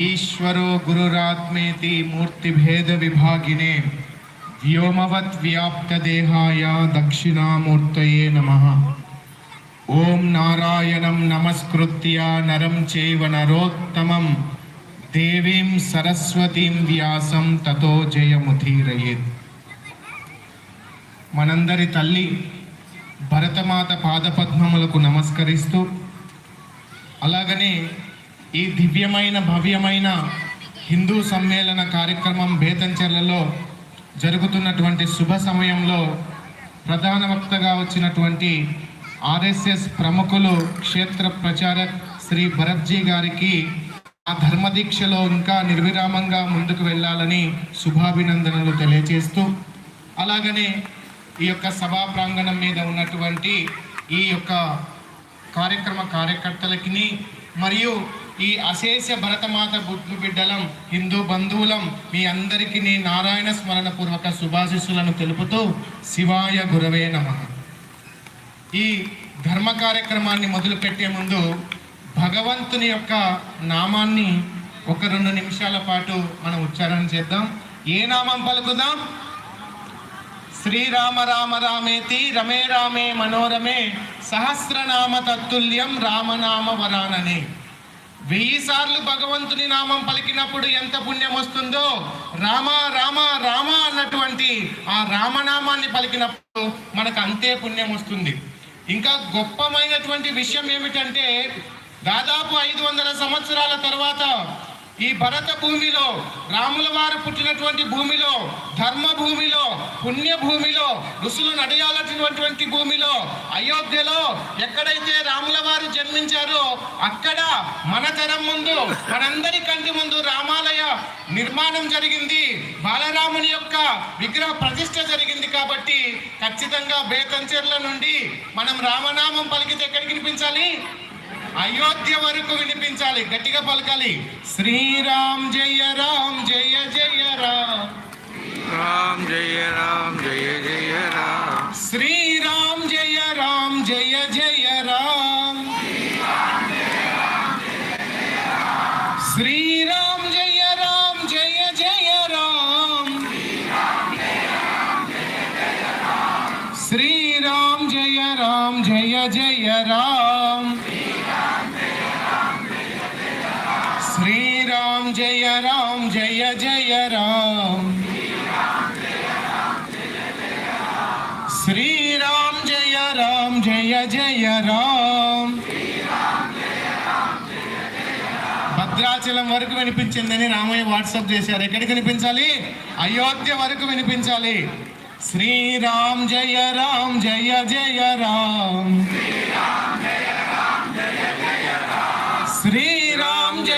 ఈశ్వరో గురురాత్మేతి మూర్తిభేద విభాగినే వ్యోమవత్ వ్యాప్త దేహాయ దక్షిణామూర్తయే నమ. ఓం నారాయణం నమస్కృత్య నరం చేవ నరోత్తమం. దేవీం సరస్వతీం వ్యాసం తతో జయముధీరయేత్ మనందరి తల్లి భరతమాత పాదపద్మములకు నమస్కరిస్తూ అలాగనే ఈ దివ్యమైన భవ్యమైన హిందూ సమ్మేళన కార్యక్రమం బేతంచెర్లలో జరుగుతున్నటువంటి శుభ సమయంలో ప్రధాన వక్తగా వచ్చినటువంటి ఆర్ఎస్ఎస్ ప్రముఖులు క్షేత్ర ప్రచారక్ శ్రీ భరత్జీ గారికి ఆ ధర్మదీక్షలో ఇంకా నిర్విరామంగా ముందుకు వెళ్ళాలని శుభాభినందనలు తెలియజేస్తూ అలాగనే ఈ యొక్క సభా ప్రాంగణం మీద ఉన్నటువంటి ఈ యొక్క కార్యక్రమ కార్యకర్తలకి మరియు ఈ అశేష భరతమాత బుద్ధు బిడ్డలం హిందూ బంధువులం మీ అందరికీ నారాయణ స్మరణ పూర్వక శుభాశిస్సులను తెలుపుతూ శివాయ గురవే నమ. ఈ ధర్మ కార్యక్రమాన్ని మొదలుపెట్టే ముందు భగవంతుని యొక్క నామాన్ని ఒక రెండు నిమిషాల పాటు మనం ఉచ్చారణ చేద్దాం. ఏ నామం పలుకుదాం? శ్రీరామ రామ రామేతి రమే రామే మనోరమే సహస్రనామ తత్తుల్యం రామనామ వరాననే. వెయ్యి సార్లు భగవంతుని నామం పలికినప్పుడు ఎంత పుణ్యం వస్తుందో? రామ రామ రామ అన్నటువంటి ఆ రామనామాన్ని పలికినప్పుడు మనకు అంతే పుణ్యం వస్తుంది. ఇంకా గొప్పమైనటువంటి విషయం ఏమిటంటే దాదాపు ఐదు వందల సంవత్సరాల తర్వాత ఈ భరత భూమిలో రాముల వారు పుట్టినటువంటి భూమిలో ధర్మ భూమిలో పుణ్య భూమిలో ఋషులు నడయాలటువంటి భూమిలో అయోధ్యలో ఎక్కడైతే రాముల వారు జన్మించారో అక్కడ మన తరం ముందు మనందరి కంటి ముందు రామాలయ నిర్మాణం జరిగింది. బాలరాముని యొక్క విగ్రహ ప్రతిష్ట జరిగింది కాబట్టి ఖచ్చితంగా బేతంచెర్ల నుండి మనం రామనామం పలికితే ఎక్కడికి వినిపించాలి? అయోధ్య వరకు వినిపించాలి గట్టిగా పలకాలి. శ్రీరామ్ జయ రామ్ జయ జయ రామ్. రామ్ జయ రామ్ జయ జయ రామ్. శ్రీరామ్ జయ రామ్ జయ జయ రామ్. శ్రీరామ్ జయ రామ్ జయ జయ రామ్. శ్రీరామ్ జయ రామ్ జయ జయ రామ్. జయ రామ్ జయ జయ రామ్. శ్రీరామ్ జయ రామ్ జయ జయ రామ్. భద్రాచలం వరకు వినిపించిందని రామయ్య వాట్సాప్ చేశారు. ఎక్కడికి వినిపించాలి? అయోధ్య వరకు వినిపించాలి. శ్రీరామ్ జయ రామ్ జయ జయ రామ్.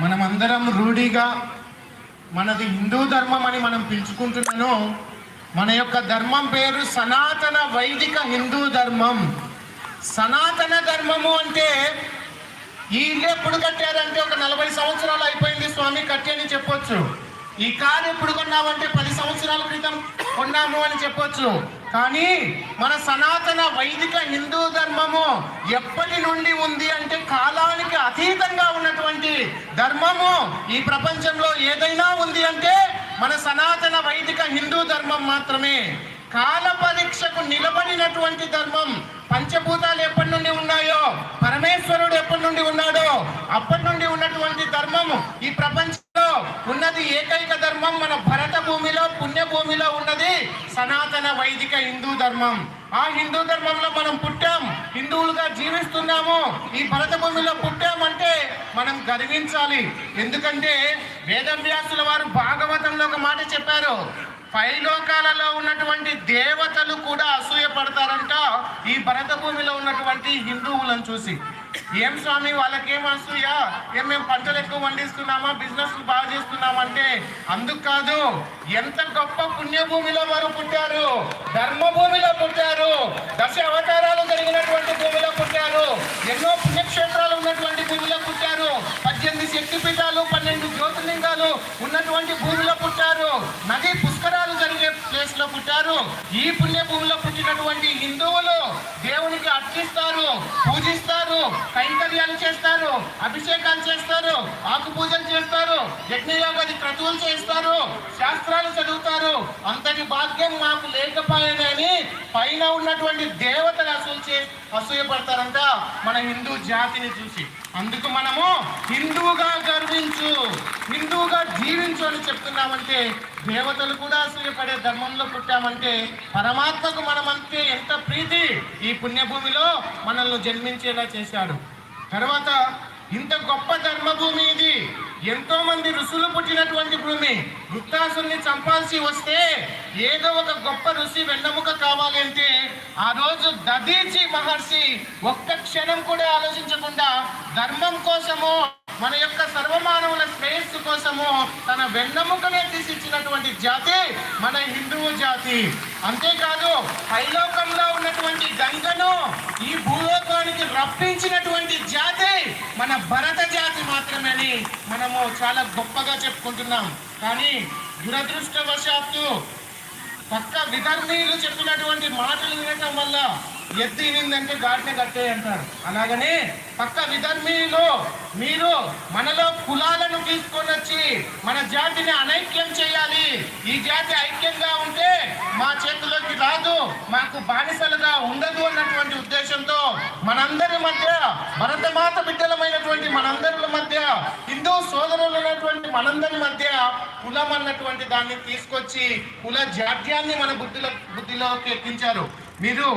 మనమందరం రూఢిగా మనది హిందూ ధర్మం అని మనం పిలుచుకుంటున్నాను. మన యొక్క ధర్మం పేరు సనాతన వైదిక హిందూ ధర్మం. సనాతన ధర్మము అంటే ఈ ఇల్లు ఎప్పుడు కట్టారంటే ఒక నలభై సంవత్సరాలు అయిపోయింది స్వామి కట్టి అని చెప్పొచ్చు. ఈ కారు ఎప్పుడు కొన్నామంటే పది సంవత్సరాల క్రితం కొన్నాము అని చెప్పొచ్చు. కానీ మన సనాతన వైదిక హిందూ ధర్మము ఎప్పటి నుండి ఉంది అంటే కాలానికి అతీతంగా ఉన్నటువంటి ధర్మము ఈ ప్రపంచంలో ఏదైనా ఉంది అంటే మన సనాతన వైదిక హిందూ ధర్మం మాత్రమే. కాల పరీక్షకు నిలబడినటువంటి ధర్మం పంచభూతాలు ఎప్పటి నుండి ఉన్నాయో పరమేశ్వరుడు ఎప్పటి నుండి ఉన్నాడో అప్పటి నుండి ఉన్నటువంటి ధర్మము ఈ ప్రపంచ ఉన్నది ఏకైక ధర్మం మన భరత భూమిలో పుణ్య భూమిలో ఉన్నది సనాతన వైదిక హిందూ ధర్మం. ఆ హిందూ ధర్మంలో మనం పుట్టాం హిందువులుగా జీవిస్తున్నాము. ఈ భరత భూమిలో పుట్టామంటే మనం గర్వించాలి. ఎందుకంటే వేదవ్యాసుల వారు భాగవతంలో ఒక మాట చెప్పారు పైలోకాలలో ఉన్నటువంటి దేవతలు కూడా అసూయ పడతారంట ఈ భరత భూమిలో ఉన్నటువంటి హిందువులను చూసి. ఏం స్వామి వాళ్ళకేం అసూయ ఏం మేము పంటలు ఎక్కువ పండిస్తున్నామా బిజినెస్ బాగా చేస్తున్నామంటే? అందుకు కాదు ఎంత గొప్ప పుణ్యభూమిలో వారు పుట్టారు ధర్మభూమిలో పుట్టారు దశ అవతారాలు జరిగినటువంటి భూమిలో పుట్టారు ఎన్నో పుణ్యక్షేత్రాలు ఉన్నటువంటి భూమిలో పుట్టారు పద్దెనిమిది శక్తిపీఠాలు పన్నెండు జ్యోతిర్లింగాలు ఉన్నటువంటి భూమిలో పుట్టారు నది పుష్కరాలు జరిగే ప్లేస్లో పుట్టారు. ఈ పుణ్య భూమిలో పుట్టినటువంటి హిందువులు దేవునికి అర్చిస్తారు పూజిస్తారు కైంకర్యాలు చేస్తారు అభిషేకాలు చేస్తారు ఆకు పూజలు చేస్తారు యజ్ఞయోగాది క్రతువులు చేస్తారు శాస్త్రాలు చదువుతారు. అంతటి భాగ్యం మాకు లేకపోయేదని పైన ఉన్నటువంటి దేవతలు అసూలు చే అసూయపడతారంట మన హిందూ జాతిని చూసి. అందుకు మనము హిందువుగా గర్వించు హిందువుగా జీవించు అని చెప్తున్నామంటే దేవతలు కూడా అసూయపడే ధర్మంలో పుట్టామంటే పరమాత్మకు మనమంటే ఎంత ప్రీతి ఈ పుణ్యభూమిలో మనల్ని జన్మించేలా చేశాడు. తర్వాత ఇంత గొప్ప ధర్మభూమి ఇది. ఎంతో మంది ఋషులు పుట్టినటువంటి భూమి. వృత్తాసుల్ని చంపాల్సి వస్తే ఏదో ఒక గొప్ప ఋషి వెన్నెముక కావాలి అంటే ఆ రోజు దదీచి మహర్షి ఒక్క క్షణం కూడా ఆలోచించకుండా ధర్మం కోసము మన యొక్క సర్వమానవుల శ్రేయస్సు కోసము తన వెన్నముకనే తీసిచ్చినటువంటి జాతి మన హిందువు జాతి. అంతేకాదు పైలోకంలో ఉన్నటువంటి గంగను ఈ భూలోకానికి రప్పించినటువంటి జాతి మన భరత జాతి మాత్రమేని మనము చాలా గొప్పగా చెప్పుకుంటున్నాం. కానీ దురదృష్టవశాత్తు పక్క విధర్మీయులు చెప్పినటువంటి మాటలు వినటం వల్ల ఎత్తి నిందంటే గాడిన కట్టే అంటారు. అలాగనే పక్క విధర్మీయులు మీరు మనలో కులాలను తీసుకొని వచ్చి మన జాతిని అనైక్యం చేయాలి. ఈ జాతి ఐక్యంగా ఉంటే మా చేతిలోకి రాదు మాకు బానిసలుగా ఉండదు అన్నటువంటి ఉద్దేశంతో మనందరి మధ్య భరతమాత బిడ్డలమైనటువంటి మనందరి మధ్య హిందూ సోదరులు ఉన్నటువంటి మనందరి మధ్య కులం అన్నటువంటి దాన్ని తీసుకొచ్చి కుల జాడ్యాన్ని మన బుద్ధిలో బుద్ధిలోకి ఎక్కించారు. మీరు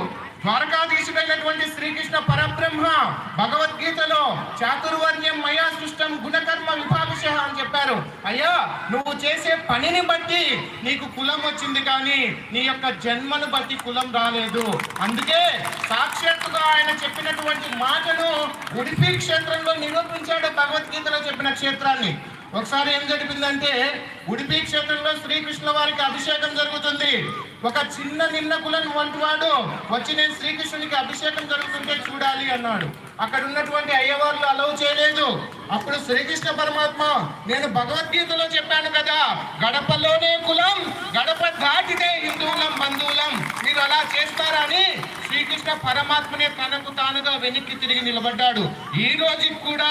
ద్వారకాధీశుడైనటువంటి శ్రీకృష్ణ పరబ్రహ్మ భగవద్గీతలో చాతుర్వర్ణ్యం మయా సృష్టం గుణకర్మ విభాగశ అని చెప్పారు. అయ్యా నువ్వు చేసే పనిని బట్టి నీకు కులం వచ్చింది కానీ నీ యొక్క జన్మను బట్టి కులం రాలేదు. అందుకే సాక్షాత్తుగా ఆయన చెప్పినటువంటి మాటను ఉడిపి క్షేత్రంలో నిరూపించాడు భగవద్గీతలో చెప్పిన క్షేత్రాన్ని. ఒకసారి ఏం జరిగిందంటే ఉడిపి క్షేత్రంలో శ్రీకృష్ణ వారికి అభిషేకం జరుగుతుంది. ఒక చిన్న నిన్న కులం వంటి వాడు వచ్చి నేను శ్రీకృష్ణునికి అభిషేకం జరుగుతుంటే చూడాలి అన్నాడు. అక్కడ ఉన్నటువంటి అయ్యవార్లు అలౌ చేయలేదు. అప్పుడు శ్రీకృష్ణ పరమాత్మ నేను భగవద్గీతలో చెప్పాను కదా గడపలోనే కులం గడప దాటితే హిందువులం బంధువులం మీరు అలా చేస్తారా అని శ్రీకృష్ణ పరమాత్మనే తనకు తానుగా వెనక్కి తిరిగి నిలబడ్డాడు. ఈ రోజు కూడా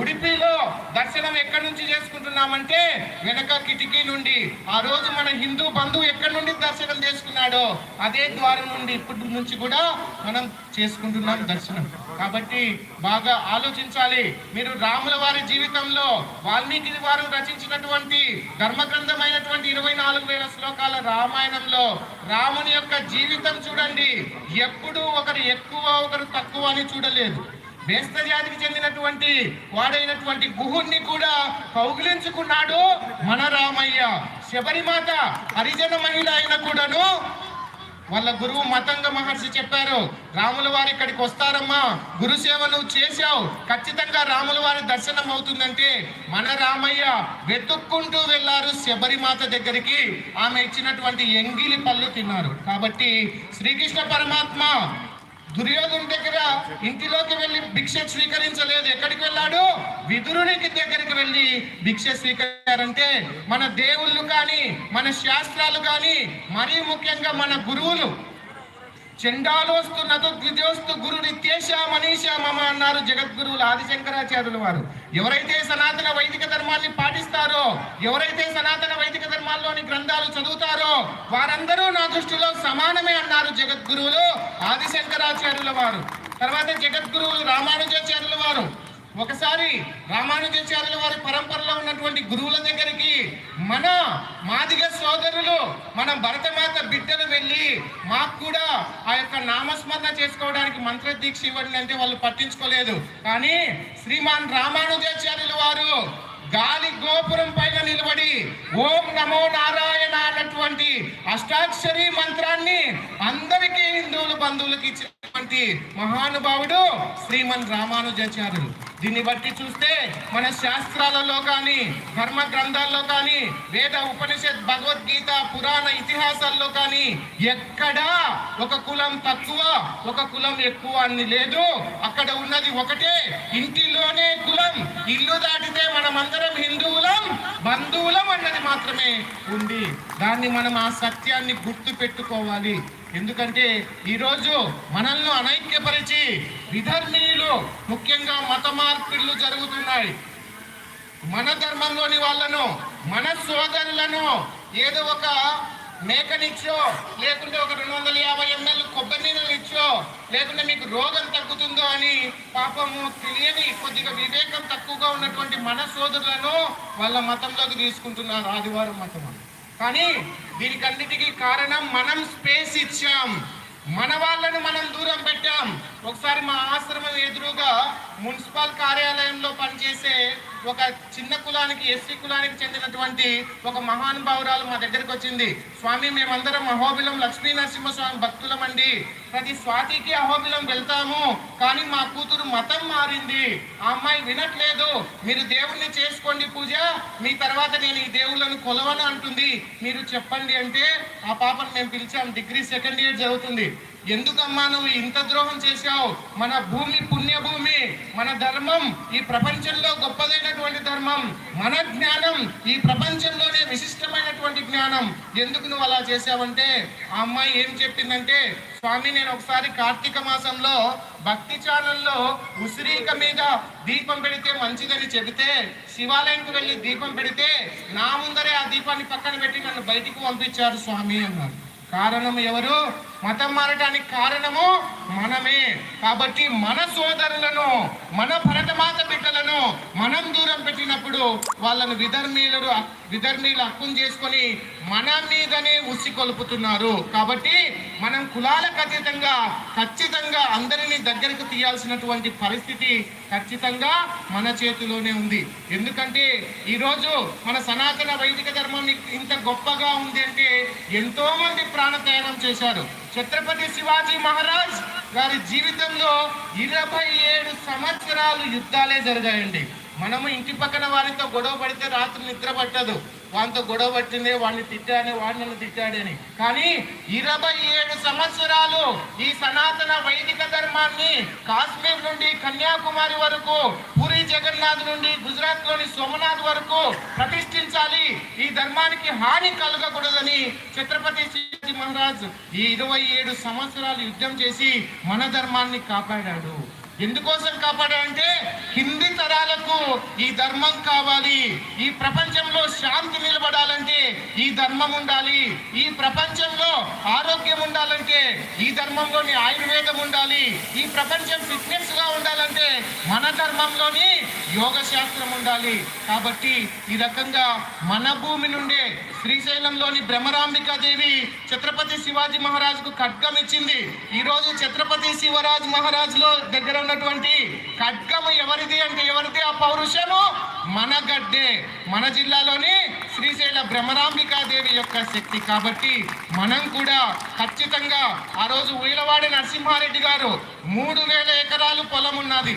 ఉడిపిలో దర్శనం ఎక్కడి నుంచి చేసుకుంటున్నామంటే వెనక కిటికీ నుండి. ఆ రోజు మన హిందూ బంధువు ఎక్కడి నుండి దర్శనం చేసుకున్నాడో అదే ద్వారం నుండి ఇప్పటి నుంచి కూడా మనం చేసుకుంటున్నాం దర్శనం. కాబట్టి బాగా ఆలోచించాలి. మీరు రాముల వారి జీవితంలో వాల్మీకి వారు రచించినటువంటి ధర్మగ్రంథమైనటువంటి ఇరవై నాలుగు వేల శ్లోకాల రామాయణంలో రాముని యొక్క జీవితం చూడండి. ఎప్పుడు ఒకరు ఎక్కువ ఒకరు తక్కువ అని చూడలేదు. బేస్త జాతికి చెందినటువంటి వాడైనటువంటి గుహుణ్ణి కూడా కౌగిలించుకున్నాడు మన రామయ్య. శబరిమాత హరిజన మహిళ అయిన కూడాను వాళ్ళ గురువు మతంగ మహర్షి చెప్పారు రాముల వారి ఇక్కడికి వస్తారమ్మా గురు సేవ నువ్వు చేశావు. ఖచ్చితంగా రాముల వారి దర్శనం అవుతుందంటే మన రామయ్య వెతుక్కుంటూ వెళ్ళారు శబరిమాత దగ్గరికి. ఆమె ఇచ్చినటువంటి ఎంగిలి పళ్ళు తిన్నారు. కాబట్టి శ్రీకృష్ణ పరమాత్మ దుర్యోధను దగ్గర ఇంటిలోకి వెళ్ళి భిక్ష స్వీకరించలేదు. ఎక్కడికి వెళ్ళాడు? విదురునికి దగ్గరికి వెళ్ళి భిక్ష స్వీకరించారంటే మన దేవుళ్ళు కానీ మన శాస్త్రాలు కానీ మరీ ముఖ్యంగా మన గురువులు చండాలోస్తు నదు ద్విజోస్తు గురు నిత్యేష మనీష మమ అన్నారు జగద్గురువులు ఆదిశంకరాచార్యుల వారు. ఎవరైతే సనాతన వైదిక ధర్మాన్ని పాటిస్తారో ఎవరైతే సనాతన వైదిక ధర్మాల్లోని గ్రంథాలు చదువుతారో వారందరూ నా దృష్టిలో సమానమే అన్నారు జగద్గురువులు ఆదిశంకరాచార్యుల వారు. తర్వాత జగద్గురువులు రామానుజాచార్యుల వారు. ఒకసారి రామానుజాచార్యుల వారి పరంపరలో ఉన్నటువంటి గురువుల దగ్గరికి మన మాదిగ సోదరులు మన భరతమాత బిడ్డలు వెళ్ళి మాకు కూడా ఆ యొక్క నామస్మరణ చేసుకోవడానికి మంత్ర దీక్ష ఇవ్వండి అంటే వాళ్ళు పట్టించుకోలేదు. కానీ శ్రీమాన్ రామానుజాచార్యుల వారు గాలి గోపురం పైన నిలబడి ఓం నమో నారాయణ అన్నటువంటి అష్టాక్షరి మంత్రాన్ని అందరికీ హిందువులు బంధువులకి ఇచ్చి వంటి మహానుభావుడు శ్రీమన్ రామానుజాచార్యులు. దీన్ని బట్టి చూస్తే మన శాస్త్రాలలో కానీ ధర్మ గ్రంథాల్లో కానీ వేద ఉపనిషత్ భగవద్గీత పురాణ ఇతిహాసాల్లో కానీ ఎక్కడా ఒక కులం తక్కువ ఒక కులం ఎక్కువ అని లేదు. అక్కడ ఉన్నది ఒకటే ఇంటిలోనే కులం ఇల్లు దాటితే మనమందరం హిందువులం. బంధువులం అన్నది మాత్రమే ఉంది దాన్ని మనం ఆ సత్యాన్ని గుర్తు పెట్టుకోవాలి. ఎందుకంటే ఈరోజు మనల్ని అనైక్యపరిచి విధర్మీయులు ముఖ్యంగా మత మార్పిళ్ళు జరుగుతున్నాయి. మన ధర్మంలోని వాళ్ళను మన సోదరులను ఏదో ఒక మేకనిచ్చో లేకుంటే ఒక రెండు వందల యాభై ఎంఎల్ కొబ్బరి నీళ్ళు ఇచ్చో లేకుంటే మీకు రోగం తగ్గుతుందో అని పాపము తెలియని కొద్దిగా వివేకం తక్కువగా ఉన్నటువంటి మన సోదరులను వాళ్ళ మతంలోకి తీసుకుంటున్నారు ఆదివారం మతం కానీ దీనికన్నిటికీ కారణం మనం స్పేస్ ఇచ్చాం. మన వాళ్ళను మనం దూరం పెట్టాం. ఒకసారి మా ఆశ్రమం ఎదురుగా మున్సిపల్ కార్యాలయంలో పనిచేసే ఒక చిన్న కులానికి ఎస్సీ కులానికి చెందినటువంటి ఒక మహానుభావురాలు మా దగ్గరికి వచ్చింది. స్వామి మేమందరం అహోబిలం లక్ష్మీ నరసింహస్వామి భక్తులమండి ప్రతి స్వాతికి అహోబిలం వెళ్తాము. కానీ మా కూతురు మతం మారింది. ఆ అమ్మాయి వినట్లేదు. మీరు దేవుణ్ణి చేసుకోండి పూజ. మీ తర్వాత నేను ఈ దేవుళ్ళను కొలవను అంటుంది. మీరు చెప్పండి అంటే ఆ పాపను మేము పిలిచాం డిగ్రీ సెకండ్ ఇయర్ చదువుతుంది ఎందుకమ్మా నువ్వు ఇంత ద్రోహం చేశావు? మన భూమి పుణ్యభూమి మన ధర్మం ఈ ప్రపంచంలో గొప్పదైనటువంటి ధర్మం. మన జ్ఞానం ఈ ప్రపంచంలోనే విశిష్టమైనటువంటి జ్ఞానం. ఎందుకు నువ్వు అలా చేశావంటే ఆ అమ్మాయి ఏం చెప్పిందంటే స్వామి నేను ఒకసారి కార్తీక మాసంలో భక్తి ఛానల్లో ఉసిరిక మీద దీపం పెడితే మంచిదని చెబితే శివాలయంకు వెళ్ళి దీపం పెడితే నా ముందరే ఆ దీపాన్ని పక్కన పెట్టి నన్ను బయటికి పంపించారు స్వామి అన్నారు. కారణం ఎవరు? మతం మారటానికి కారణము మనమే. కాబట్టి మన సోదరులను మన భరతమాత బిడ్డలను మనం దూరం పెట్టినప్పుడు వాళ్ళను విధర్మీయులు విధర్మీయులు అక్కుం చేసుకొని మన మీదనే ఉసి కొలుపుతున్నారు. కాబట్టి మనం కులాలకు అతీతంగా ఖచ్చితంగా అందరినీ దగ్గరకు తీయాల్సినటువంటి పరిస్థితి ఖచ్చితంగా మన చేతిలోనే ఉంది. ఎందుకంటే ఈరోజు మన సనాతన వైదిక ధర్మం ఇంత గొప్పగా ఉంది అంటే ఎంతోమంది ప్రాణత్యాగం చేశారు. ఛత్రపతి శివాజీ మహారాజ్ గారి జీవితంలో ఇరవై ఏడు సంవత్సరాలు యుద్ధాలే జరిగాయండి. మనము ఇంటి పక్కన వారితో గొడవ పడితే రాత్రి నిద్ర పట్టదు. వానితో గొడవ పట్టిందే వాడిని తిట్టానే వాడిని నన్ను తిట్టాడని. కానీ ఇరవై ఏడు సంవత్సరాలు ఈ సనాతన వైదిక ధర్మాన్ని కాశ్మీర్ నుండి కన్యాకుమారి వరకు పూరి జగన్నాథ్ నుండి గుజరాత్లోని సోమనాథ్ వరకు ప్రతిష్ఠించాలి. ఈ ధర్మానికి హాని కలగకూడదని ఛత్రపతి శివాజీ మహారాజ్ ఈ ఇరవై ఏడు సంవత్సరాలు యుద్ధం చేసి మన ధర్మాన్ని కాపాడాడు. ఎందుకోసం కాపాడాడంటే హిందీ తరాలకు ఈ ధర్మం కావాలి ఈ ప్రపంచంలో శాంతి నిలబడాలంటే ఈ ధర్మం ఉండాలి ఈ ప్రపంచంలో ఆరోగ్యం ఉండాలంటే ఈ ధర్మంలోని ఆయుర్వేదం ఉండాలి ఈ ప్రపంచం ఫిట్నెస్గా ఉండాలంటే మన ధర్మంలోని యోగ శాస్త్రం ఉండాలి. కాబట్టి ఈ రకంగా మన భూమి నుండే శ్రీశైలంలోని బ్రహ్మరాంబికా దేవి ఛత్రపతి శివాజీ మహారాజుకు ఖడ్గం ఇచ్చింది. ఈరోజు ఛత్రపతి శివరాజ్ మహారాజులో దగ్గర ఉన్నటువంటి ఖడ్గము ఎవరిది అంటే ఎవరిది? ఆ పౌరుషము మన గడ్డే. మన జిల్లాలోని శ్రీశైల బ్రహ్మరాంబికా దేవి యొక్క శక్తి. కాబట్టి మనం కూడా ఖచ్చితంగా ఆ రోజు ఉయిలవాడి నరసింహారెడ్డి గారు మూడు వేల ఎకరాలు పొలం ఉన్నది.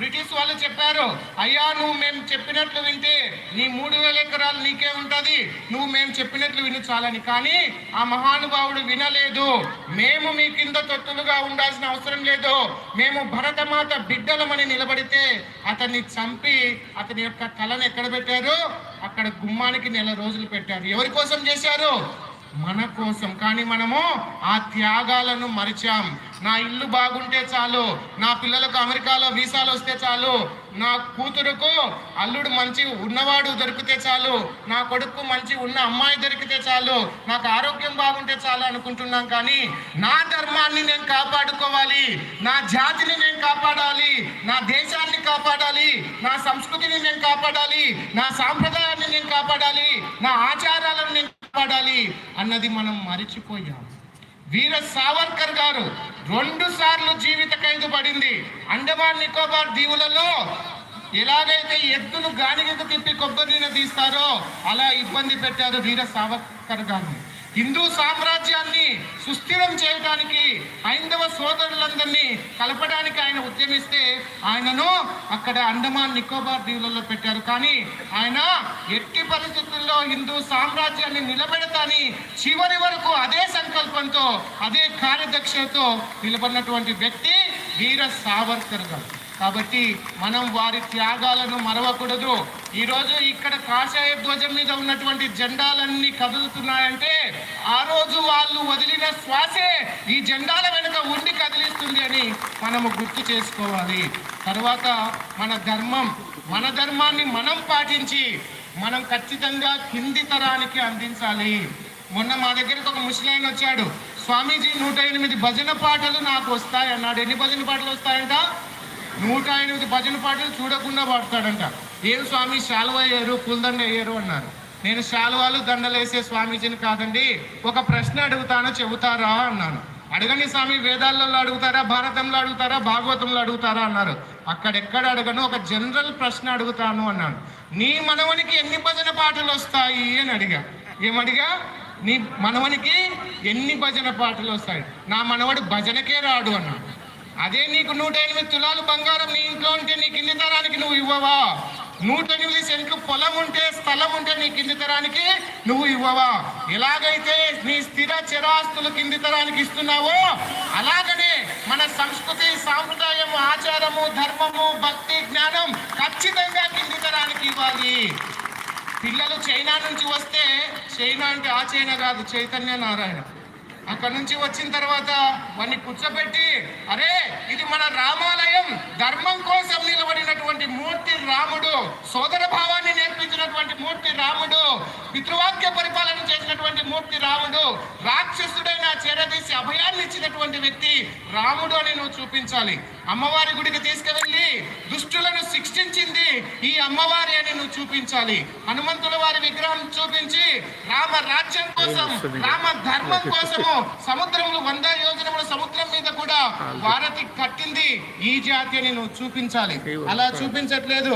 బ్రిటిష్ వాళ్ళు చెప్పారు అయ్యా నువ్వు మేము చెప్పినట్లు వింటే నీ మూడు వేల ఎకరాలు నీకే ఉంటుంది. నువ్వు మేము చెప్పినట్లు విను చాలని. కానీ ఆ మహానుభావుడు వినలేదు. మేము మీ కింద తొత్తులుగా ఉండాల్సిన అవసరం లేదు. మేము భరతమాత బిడ్డలమని నిలబడితే అతన్ని చంపి అతని యొక్క తలను ఎక్కడ పెట్టారు? అక్కడ గుమ్మానికి నెల రోజులు పెట్టారు. ఎవరి కోసం చేశారు? మన కోసం కానీ మనము ఆ త్యాగాలను మరిచాం. నా ఇల్లు బాగుంటే చాలు నా పిల్లలకు అమెరికాలో వీసాలు వస్తే చాలు నా కూతురుకు అల్లుడు మంచి ఉన్నవాడు దొరికితే చాలు నా కొడుకు మంచి ఉన్న అమ్మాయి దొరికితే చాలు నాకు ఆరోగ్యం బాగుంటే చాలు అనుకుంటున్నాం కానీ నా ధర్మాన్ని నేను కాపాడుకోవాలి నా జాతిని నేను కాపాడాలి నా దేశాన్ని కాపాడాలి నా సంస్కృతిని నేను కాపాడాలి నా సాంప్రదాయాన్ని నేను కాపాడాలి నా ఆచారాలను నేను కాపాడాలి అన్నది మనం మరిచిపోయాం. వీర సావర్కర్ గారు రెండు సార్లు జీవిత ఖైదు పడింది. అండమాన్ నికోబార్ దీవులలో ఎలాగైతే ఎద్దును గానిగకు తిప్పి కొబ్బరి తీస్తారో అలా ఇబ్బంది పెట్టారు వీర సావర్కర్ గారు. హిందూ సామ్రాజ్యాన్ని సుస్థిరం చేయడానికి హైందవ సోదరులందరినీ కలపడానికి ఆయన ఉద్యమిస్తే ఆయనను అక్కడ అండమాన్ నికోబార్ దీవులలో పెట్టారు. కానీ ఆయన ఎట్టి పరిస్థితుల్లో హిందూ సామ్రాజ్యాన్ని నిలబెడతాని చివరి వరకు అదే సంకల్పంతో అదే కార్యదక్షతతో నిలబడినటువంటి వ్యక్తి వీర సావర్కర్ గారు. కాబట్టి మనం వారి త్యాగాలను మరవకూడదు. ఈరోజు ఇక్కడ కాషాయ ధ్వజం మీద ఉన్నటువంటి జెండాలన్నీ కదులుతున్నాయంటే ఆ రోజు వాళ్ళు వదిలిన శ్వాసే ఈ జెండాల వెనుక ఉండి కదిలిస్తుంది అని మనము గుర్తు చేసుకోవాలి. తర్వాత మన ధర్మం మన ధర్మాన్ని మనం పాటించి మనం ఖచ్చితంగా కింది తరానికి అందించాలి. మొన్న మా దగ్గరకు ఒక ముసలాయన వచ్చాడు స్వామీజీ నూట ఎనిమిది భజన పాటలు నాకు వస్తాయన్నాడు. ఎన్ని భజన పాటలు వస్తాయంట? నూట ఎనిమిది భజన పాటలు చూడకుండా పాడతాడంట. ఏం స్వామి శాలువ అయ్యారు పుల్దండ అయ్యారు అన్నారు. నేను శాలువాలు దండలేసే స్వామీజీని కాదండి ఒక ప్రశ్న అడుగుతానో చెబుతారా అన్నాను. అడగని స్వామి వేదాలలో అడుగుతారా భారతంలో అడుగుతారా భాగవతంలో అడుగుతారా అన్నారు. అక్కడెక్కడ అడగను ఒక జనరల్ ప్రశ్న అడుగుతాను అన్నాను. నీ మనవనికి ఎన్ని భజన పాటలు వస్తాయి అని అడిగా. ఏమడిగా నీ మనవనికి ఎన్ని భజన పాటలు వస్తాయి? నా మనవడు భజనకే రాడు అన్నాడు. అదే నీకు నూట ఎనిమిది తులాలు బంగారం నీ ఇంట్లో ఉంటే నీ కింది తరానికి నువ్వు ఇవ్వవా? నూట ఎనిమిది సెంట్లు పొలం ఉంటే స్థలం ఉంటే నీ కింది తరానికి నువ్వు ఇవ్వవా? ఎలాగైతే నీ స్థిర చిరాస్తులు కింది తరానికి ఇస్తున్నావో అలాగనే మన సంస్కృతి సాంప్రదాయం ఆచారము ధర్మము భక్తి జ్ఞానం ఖచ్చితంగా కింది తరానికి ఇవ్వాలి. పిల్లలు చైనా నుంచి వస్తే చైనా అంటే ఆ చైనా కాదు చైతన్య నారాయణ. అక్కడ నుంచి వచ్చిన తర్వాత వాడిని కూర్చోబెట్టి అరే ఇది మన రామాలయం ధర్మ మూర్తి రాముడు. రాక్షసుడైన చెరదీసి అభయాన్ని ఇచ్చినటువంటి వ్యక్తి రాముడు అని నువ్వు చూపించాలి. అమ్మవారి గుడికి తీసుకువెళ్ళి దుష్టులను శిక్షించింది ఈ అమ్మవారి అని నువ్వు చూపించాలి. హనుమంతుల వారి విగ్రహం చూపించి రామ రాజ్యం కోసం రామ ధర్మం కోసము సముద్రంలో వంద యోజనముల సముద్రం మీద కూడా భారతి కట్టింది ఈ జాతి అని నువ్వు చూపించాలి. అలా చూపించట్లేదు.